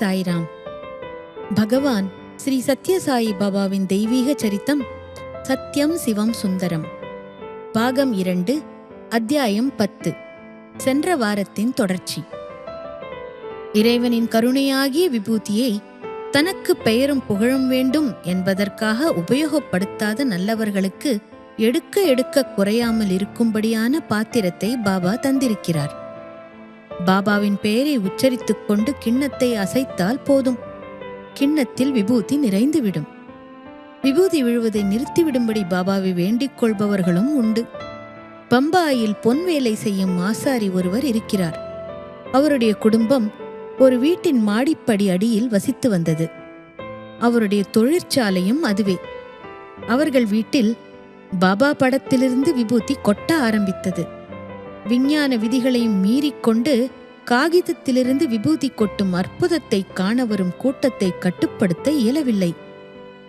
சாய்ராம். பகவான் ஸ்ரீ சத்யசாயி பாபாவின் தெய்வீக சரித்தம் சத்யம் சிவம் சுந்தரம். பாகம் இரண்டு அத்தியாயம் பத்து சென்ற வாரத்தின் தொடர்ச்சி. இறைவனின் கருணையாகிய விபூதியை தனக்கு பெயரும் புகழும் வேண்டும் என்பதற்காக உபயோகப்படுத்தாத நல்லவர்களுக்கு எடுக்க எடுக்க குறையாமல் இருக்கும்படியான பாத்திரத்தை பாபா தந்திருக்கிறார். பாபாவின் பெயரை உச்சரித்துக் கொண்டு கிண்ணத்தை அசைத்தால் போதும். கிண்ணத்தில் விபூதி நிறைந்துவிடும். விபூதி விழுவதை நிறுத்திவிடும்படி பாபாவை வேண்டிக் கொள்பவர்களும் உண்டு. பம்பாயில் பொன் வேலை செய்யும் ஆசாரி ஒருவர் இருக்கிறார். அவருடைய குடும்பம் ஒரு வீட்டின் மாடிப்படி அடியில் வசித்து வந்தது. அவருடைய தொழிற்சாலையும் அதுவே. அவர்கள் வீட்டில் பாபா படத்திலிருந்து விபூதி கொட்ட ஆரம்பித்தது. விஞ்ஞான விதிகளையும் மீறிக்கொண்டு காகிதத்திலிருந்து விபூதி கொட்டும் அற்புதத்தை காண வரும் கூட்டத்தை கட்டுப்படுத்த இயலவில்லை.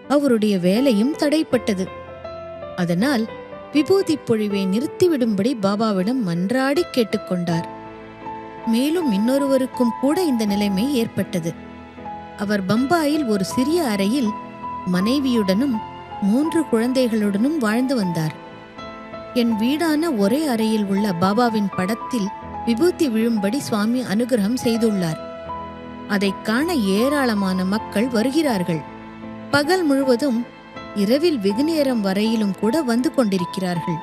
அவருடைய வேலையும் தடைப்பட்டது. அதனால் விபூதி பொழிவை நிறுத்திவிடும்படி பாபாவிடம் மன்றாடி கேட்டுக்கொண்டார் மேலும் இன்னொருவருக்கும் கூட இந்த நிலைமை ஏற்பட்டது. அவர் பம்பாயில் ஒரு சிறிய அறையில் மனைவியுடனும் மூன்று குழந்தைகளுடனும் வாழ்ந்து வந்தார். என் வீடான ஒரே அறையில் உள்ள பாபாவின் படத்தில் விபூதி விழும்படி சுவாமி அனுகிரகம் செய்துள்ளார். அதைக் காண ஏராளமான மக்கள் வருகிறார்கள். பகல் முழுவதும் இரவில் வெகுநேரம் வரையிலும் கூட வந்து கொண்டிருக்கிறார்கள்.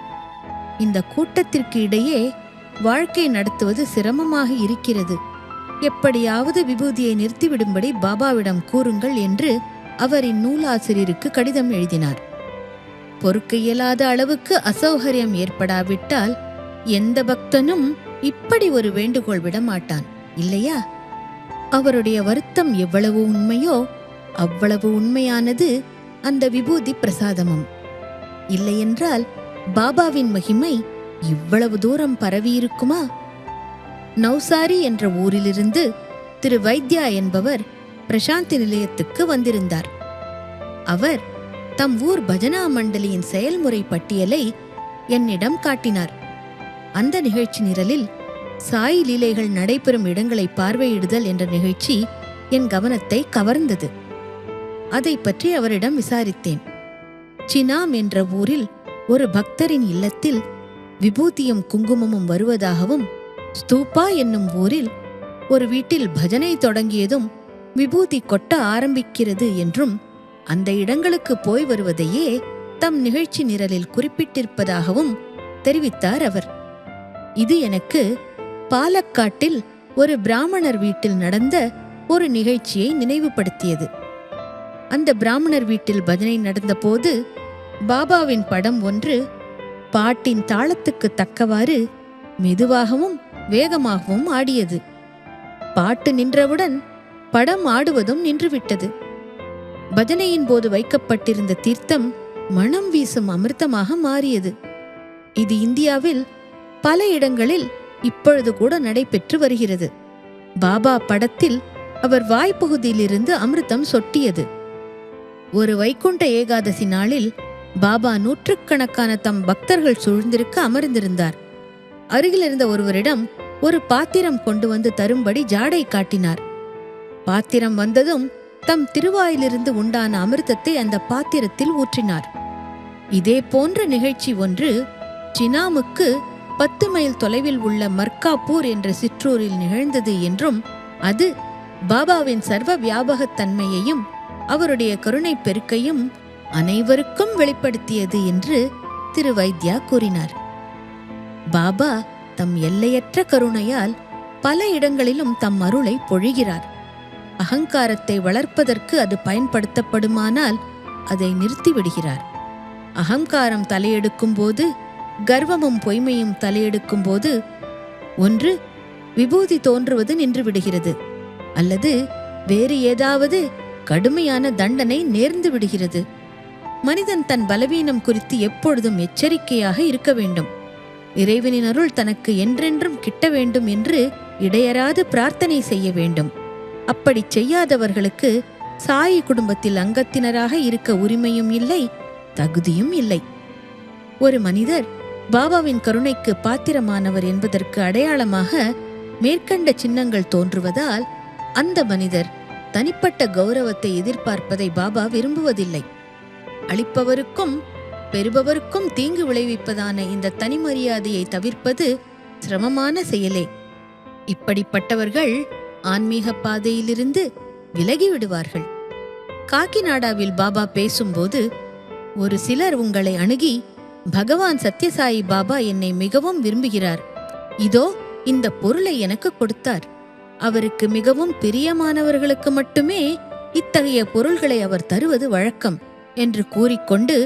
இந்த கூட்டத்திற்கு இடையே வாழ்க்கை நடத்துவது சிரமமாக இருக்கிறது. எப்படியாவது விபூதியை நிறுத்திவிடும்படி பாபாவிடம் கூறுங்கள் என்று அவரின் நூலாசிரியருக்கு கடிதம் எழுதினார். பொறுக்க இயலாத அளவுக்கு அசௌகரியம் ஏற்படாவிட்டால் எந்த பக்தனும் இப்படி ஒரு வேண்டுகோள் விட மாட்டான் இல்லையா? அவருடைய வருத்தம் எவ்வளவு உண்மையோ அவ்வளவு உண்மையானது அந்த விபூதி பிரசாதமும். இல்லையென்றால் பாபாவின் மகிமை இவ்வளவு தூரம் பரவியிருக்குமா? நௌசாரி என்ற ஊரிலிருந்து திரு வைத்யா என்பவர் பிரசாந்தி நிலையத்துக்கு வந்திருந்தார். அவர் தம் ஊர் பஜனா மண்டலியின் செயல்முறை பட்டியலை என்னிடம் காட்டினார். அந்த நிகழ்ச்சி நிரலில் சாய் லீலைகள் நடைபெறும் இடங்களை பார்வையிடுதல் என்ற நிகழ்ச்சி என் கவனத்தை கவர்ந்தது. அதை பற்றி அவரிடம் விசாரித்தேன். சினாம் என்ற ஊரில் ஒரு பக்தரின் இல்லத்தில் விபூதியும் குங்குமமும் வருவதாகவும் ஸ்தூபா என்னும் ஊரில் ஒரு வீட்டில் பஜனை தொடங்கியதும் விபூதி கொட்ட ஆரம்பிக்கிறது என்றும் அந்த இடங்களுக்கு போய் வருவதையே தம் நிகழ்ச்சி நிரலில் குறிப்பிட்டிருப்பதாகவும் தெரிவித்தார் அவர். இது எனக்கு பாலக்காட்டில் ஒரு பிராமணர் வீட்டில் நடந்த ஒரு நிகழ்ச்சியை நினைவுபடுத்தியது. அந்த பிராமணர் வீட்டில் பஜனை நடந்தபோது பாபாவின் படம் ஒன்று பாட்டின் தாளத்துக்கு தக்கவாறு மெதுவாகவும் வேகமாகவும் ஆடியது. பாட்டு நின்றவுடன் படம் ஆடுவதும் நின்றுவிட்டது. பஜனையின் போது வைக்கப்பட்டிருந்த தீர்த்தம் மணம் வீசும் அமிர்தமாக மாறியது. இது இந்தியாவில் பல இடங்களில் இப்பொழுது கூட நடைபெற்று வருகிறது. பாபா படத்தில் அவர் வாய்ப்பகுதியிலிருந்து அமிர்தம் சொட்டியது. ஒரு வைகுண்ட ஏகாதசி நாளில் பாபா நூற்றுக்கணக்கான தம் பக்தர்கள் சூழ்ந்திருக்க அமர்ந்திருந்தார். அருகில் இருந்த ஒருவரிடம் ஒரு பாத்திரம் கொண்டு வந்து தரும்படி ஜாடை காட்டினார். பாத்திரம் வந்ததும் தம் திருவாயிலிருந்து உண்டான அமிர்தத்தை அந்த பாத்திரத்தில் ஊற்றினார். இதே போன்ற நிகழ்ச்சி ஒன்று சினாமுக்கு பத்து மைல் தொலைவில் உள்ள மர்காப்பூர் என்ற சிற்றூரில் நிகழ்ந்தது என்றும் அது பாபாவின் சர்வ வியாபகத்தன்மையையும் அவருடைய கருணை பெருக்கையும் அனைவருக்கும் வெளிப்படுத்தியது என்று திரு வைத்யா கூறினார். பாபா தம் எல்லையற்ற கருணையால் பல இடங்களிலும் தம் அருளை பொழிகிறார். அகங்காரத்தை வளர்ப்பதற்கு அது பயன்படுத்தப்படுமானால் அதை நிறுத்திவிடுகிறார். அகங்காரம் தலையெடுக்கும் போது கர்வமும் பொய்மையும் தலையெடுக்கும் போது ஒன்று விபூதி தோன்றுவது நின்றுவிடுகிறது அல்லது வேறு ஏதாவது கடுமையான தண்டனை நேர்ந்து விடுகிறது மனிதன் தன் பலவீனம் குறித்து எப்பொழுதும் எச்சரிக்கையாக இருக்க வேண்டும். இறைவனின் அருள் தனக்கு என்றென்றும் கிட்ட வேண்டும் என்று இடையராது பிரார்த்தனை செய்ய வேண்டும். அப்படி செய்யாதவர்களுக்கு சாயி குடும்பத்தில் அங்கத்தினராக இருக்க உரிமையும் இல்லை தகுதியும் இல்லை. ஒரு மனிதர் பாபாவின் கருணைக்கு பாத்திரமானவர் என்பதற்கு அடையாளமாக மேற்கண்ட சின்னங்கள் தோன்றுவதால் அந்த மனிதர் தனிப்பட்ட கௌரவத்தை எதிர்பார்ப்பதை பாபா விரும்புவதில்லை. அளிப்பவருக்கும் பெறுபவருக்கும் தீங்கு விளைவிப்பதான இந்த தனிமரியாதையை தவிர்ப்பது சிரமமான செயலே. இப்படிப்பட்டவர்கள் ஆன்மீக பாதையிலிருந்து விலகி விடுவார்கள் காக்கிநாடாவில் பாபா பேசும்போது ஒரு சிலர் உங்களை அணுகி பகவான் சத்யசாயி பாபா என்னை மிகவும் விரும்புகிறார். இதோ இந்த பொருளை எனக்கு கொடுத்தார். அவருக்கு மிகவும் பிரியமானவர்களுக்கு மட்டுமே இத்தகைய பொருள்களை அவர் தருவது வழக்கம் என்று கூறிக்கொண்டு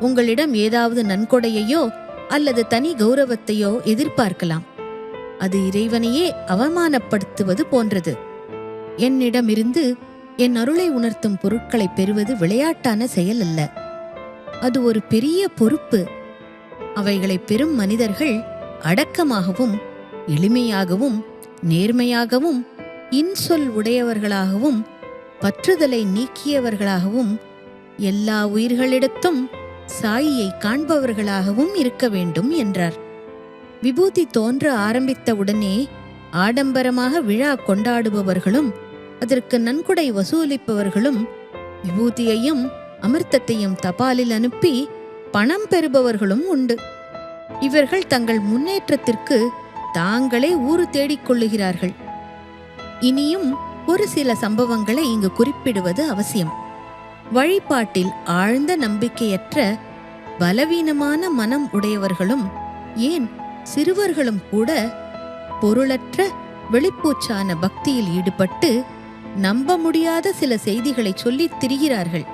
உங்களிடம் ஏதாவது நன்கொடையையோ அல்லது தனி கௌரவத்தையோ எதிர்பார்க்கலாம். அது இறைவனையே அவமானப்படுத்துவது போன்றது. என்னிடமிருந்து என் அருளை உணர்த்தும் பொருட்களை பெறுவது விளையாட்டான செயல் அல்ல. அது ஒரு பெரிய பொறுப்பு. அவைகளை பெறும் மனிதர்கள் அடக்கமாகவும் எளிமையாகவும் நேர்மையாகவும் இன்சொல் உடையவர்களாகவும் பற்றுதலை நீக்கியவர்களாகவும் எல்லா உயிர்களிடத்தும் சாயியை காண்பவர்களாகவும் இருக்க வேண்டும் என்றார். விபூதி தோன்ற ஆரம்பித்தவுடனே ஆடம்பரமாக விழா கொண்டாடுபவர்களும் அதற்கு நன்கொடை வசூலிப்பவர்களும் விபூதியையும் அமிர்தத்தையும் தபாலில் அனுப்பி பணம் பெறுபவர்களும் உண்டு. இவர்கள் தங்கள் முன்னேற்றத்திற்கு தாங்களே ஊறு தேடிக்கொள்ளுகிறார்கள் இனியும் ஒரு சில சம்பவங்களை இங்கு குறிப்பிடுவது அவசியம். வழிபாட்டில் ஆழ்ந்த நம்பிக்கையற்ற பலவீனமான மனம் உடையவர்களும் ஏன் சிறுவர்களும் கூட பொருளற்ற வெளிப்பூச்சான பக்தியில் ஈடுபட்டு நம்ப முடியாத சில செய்திகளை சொல்லித் திரிகிறார்கள்.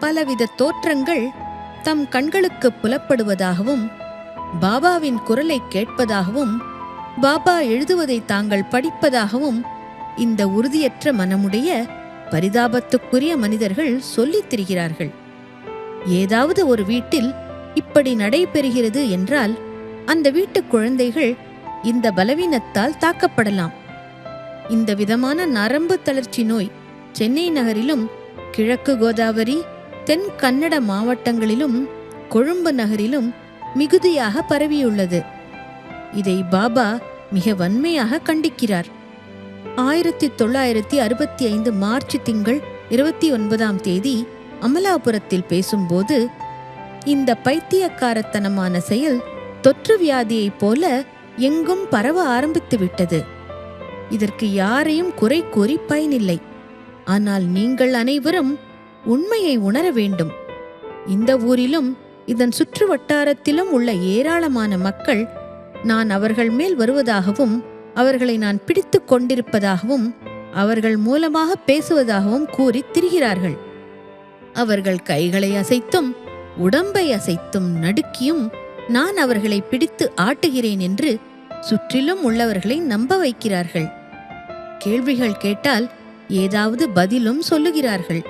பலவித தோற்றங்கள் தம் கண்களுக்கு புலப்படுவதாகவும் பாபாவின் குரலை கேட்பதாகவும் பாபா எழுதுவதை தாங்கள் படிப்பதாகவும் இந்த உறுதியற்ற மனமுடைய பரிதாபத்துக்குரிய மனிதர்கள் சொல்லித் திரிகிறார்கள். ஏதாவது ஒரு வீட்டில் இப்படி நடைபெறுகிறது என்றால் அந்த வீட்டு குழந்தைகள் இந்த பலவீனத்தால் தாக்கப்படலாம். இந்த விதமான நரம்பு தளர்ச்சி நோய் சென்னை நகரிலும் கிழக்கு கோதாவரி தென் கன்னட மாவட்டங்களிலும் கொழும்பு நகரிலும் மிகுதியாக பரவியுள்ளது. இதை பாபா மிக வன்மையாக கண்டிக்கிறார். ஆயிரத்தி தொள்ளாயிரத்தி அறுபத்தி ஐந்து மார்ச் திங்கள் இருபத்தி ஒன்பதாம் தேதி அமலாபுரத்தில் பேசும்போது இந்த பைத்தியக்காரத்தனமான செயல் தொற்று வியாதியைப் போல எங்கும் பரவ ஆரம்பித்து விட்டது. இதற்கு யாரையும் குறை கூறி பயனில்லை. ஆனால் நீங்கள் அனைவரும் உண்மையை உணர வேண்டும். இந்த ஊரிலும் இதன் சுற்று வட்டாரத்திலும் உள்ள ஏராளமான மக்கள் நான் அவர்கள் மேல் வருவதாகவும் அவர்களை நான் பிடித்து கொண்டிருப்பதாகவும் அவர்கள் மூலமாக பேசுவதாகவும் கூறி திரிகிறார்கள். அவர்கள் கைகளை அசைத்தும் உடம்பை அசைத்தும் நடுக்கியும் நான் அவர்களை பிடித்து ஆட்டுகிறேன் என்று சுற்றிலும் உள்ளவர்களை நம்ப வைக்கிறார்கள். கேள்விகள் கேட்டால் ஏதாவது பதிலும் சொல்லுகிறார்கள்.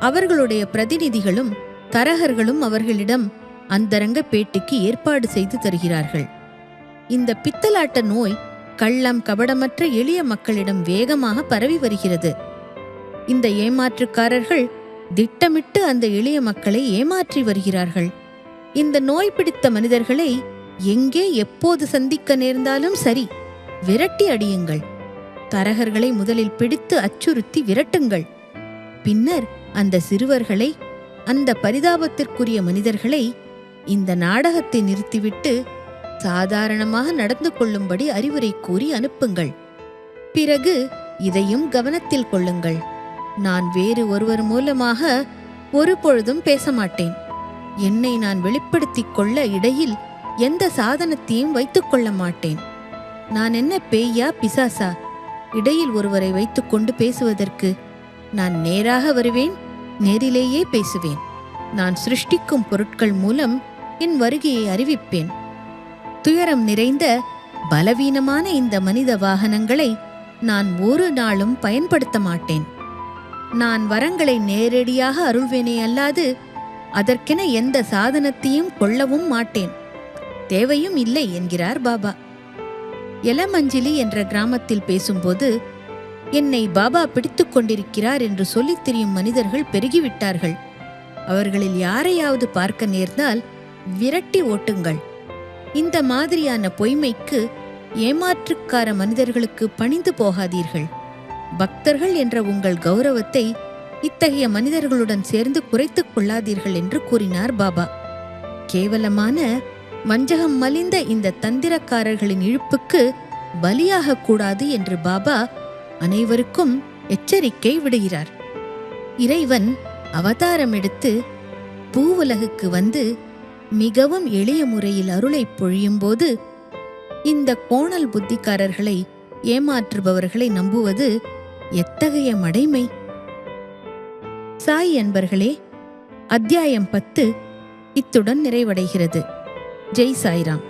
அவர்களுடைய பிரதிநிதிகளும் தரகர்களும் அவர்களிடம் அந்தரங்க பேட்டிக்கு ஏற்பாடு செய்து தருகிறார்கள். இந்த பித்தலாட்ட நோய் கள்ளம் கபடமற்ற எளிய மக்களிடம் வேகமாக பரவி வருகிறது. இந்த ஏமாற்றுக்காரர்கள் திட்டமிட்டு அந்த எளிய மக்களை ஏமாற்றி வருகிறார்கள். இந்த நோய் பிடித்த மனிதர்களை எங்கே எப்போது சந்திக்க நேர்ந்தாலும் சரி விரட்டி அடியுங்கள். தரகர்களை முதலில் பிடித்து அச்சுறுத்தி விரட்டுங்கள். பின்னர் அந்த சிறுவர்களை அந்த பரிதாபத்திற்குரிய மனிதர்களை இந்த நாடகத்தை நிறுத்திவிட்டு சாதாரணமாக நடந்து கொள்ளும்படி அறிவுரை கூறி அனுப்புங்கள். பிறகு இதையும் கவனத்தில் கொள்ளுங்கள். நான் வேறு ஒருவர் மூலமாக ஒரு பொழுதும் பேச மாட்டேன். என்னை நான் வெளிப்படுத்திக் கொள்ள இடையில் எந்த சாதனத்தையும் வைத்துக் கொள்ள மாட்டேன். நான் என்ன பேயா பிசாசா? இடையில் ஒருவரை வைத்துக்கொண்டு பேசுவதற்கு நான் நேராக வருவேன் நேரிலேயே பேசுவேன். நான் சிருஷ்டிக்கும் பொருட்கள் மூலம் என் வருகையை அறிவிப்பேன். துயரம் நிறைந்த பலவீனமான இந்த மனித வாகனங்களை நான் ஒரு நாளும் பயன்படுத்த மாட்டேன். நான் வரங்களை நேரடியாக அருள்வேனே அல்லாது அதற்கென எந்த சாதனத்தையும் கொள்ளவும் மாட்டேன். தேவையும் இல்லை என்கிறார் பாபா. எலமஞ்சிலி என்ற கிராமத்தில் பேசும்போது என்னை பாபா பிடித்துக் கொண்டிருக்கிறார் என்று சொல்லித் திரியும் மனிதர்கள் பெருகிவிட்டார்கள். அவர்களில் யாரையாவது பார்க்க நேர்ந்தால் விரட்டி ஓட்டுங்கள். இந்த மாதிரியான பொய்மைக்கு ஏமாற்றுக்கார மனிதர்களுக்கு பணிந்து போகாதீர்கள். பக்தர்கள் என்ற உங்கள் கௌரவத்தை இத்தகைய மனிதர்களுடன் சேர்ந்து குறைத்துக் கொள்ளாதீர்கள் என்று கூறினார் பாபா. கேவலமான வஞ்சகம் மலிந்த இந்த தந்திரக்காரர்களின் இழுப்புக்கு பலியாகக் கூடாது என்று பாபா அனைவருக்கும் எச்சரிக்கை விடுகிறார். இறைவன் அவதாரம் எடுத்து பூவுலகுக்கு வந்து மிகவும் எளிய முறையில் அருளை பொழியும்போது இந்த கோணல் புத்திக்காரர்களை ஏமாற்றுபவர்களை நம்புவது எத்தகைய மடைமை? சாய் என்பர்களே அத்தியாயம் பத்து இத்துடன் நிறைவடைகிறது. ஜெய் சாய்ராம்.